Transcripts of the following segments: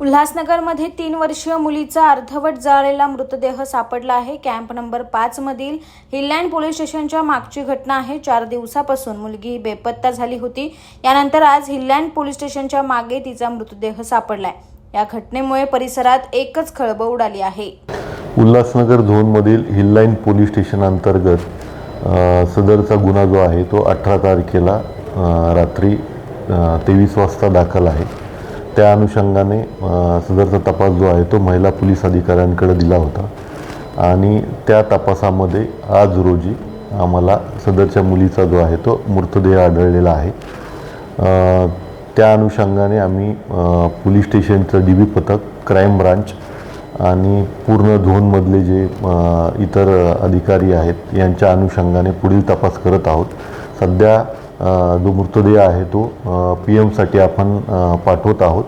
उल्हासनगरमध्ये तीन वर्षीय मुलीचा अर्धवट जाळलेला मृतदेह सापडला आहे. कॅम्प नंबर पाच मधील हिलँड पोलीस स्टेशनच्या मागची घटना आहे. चार दिवसापासून मुलगी बेपत्ता झाली होती. यानंतर आज हिलँड पोलीस स्टेशनच्या मागे तिचा मृतदेह सापडलाय. या घटनेमुळे परिसरात एकच खळबळ उडाली आहे. उल्हासनगर झोनमधील हिललाईन पोलीस स्टेशन अंतर्गत सदरचा गुन्हा जो आहे तो अठरा तारखेला रात्री तेवीस वाजता दाखल आहे. त्या अनुषंगाने सदरचा तपास जो आहे तो महिला पोलीस अधिकाऱ्यांकडे दिला होता. आणि त्या तपासामध्ये आज रोजी आम्हाला सदरच्या मुलीचा जो आहे तो मृतदेह आढळलेला आहे. त्या अनुषंगाने आम्ही पोलीस स्टेशनचं डी बी पथक क्राईम ब्रांच आणि पूर्ण झोनमधले जे इतर अधिकारी आहेत यांच्या अनुषंगाने पुढील तपास करत आहोत. सध्या जो मृतदेह आहे तो पी एमसाठी आपण पाठवत आहोत.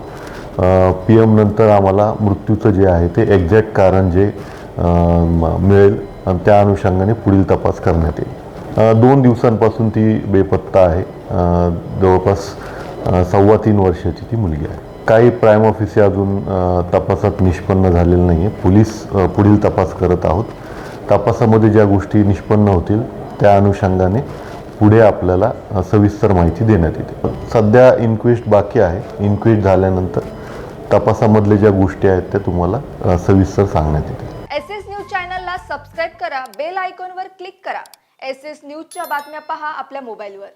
पी एम नंतर आम्हाला मृत्यूचं जे आहे ते एक्झॅक्ट कारण जे मिळेल आणि त्या अनुषंगाने पुढील तपास करण्यात येईल. दोन दिवसांपासून ती बेपत्ता आहे. जवळपास सव्वा तीन वर्षाची ती मुलगी आहे. काही प्राईम ऑफिसे अजून तपासात निष्पन्न झालेलं नाही आहे पोलीस पुढील तपास करत आहोत. तपासामध्ये ज्या गोष्टी निष्पन्न होतील त्या अनुषंगाने पुढे आपल्याला सविस्तर माहिती देण्यात येते. सध्या इन्क्विस्ट बाकी आहे. इन्क्विस्ट झाल्यानंतर तपासामधल्या ज्या गोष्टी आहेत त्या तुम्हाला सविस्तर सांगण्यात येतील. एस एस न्यूज चॅनलला सबस्क्राईब करा बेल आयकॉनवर क्लिक करा. एस एस न्यूजच्या बातम्या पहा आपल्या मोबाईलवर.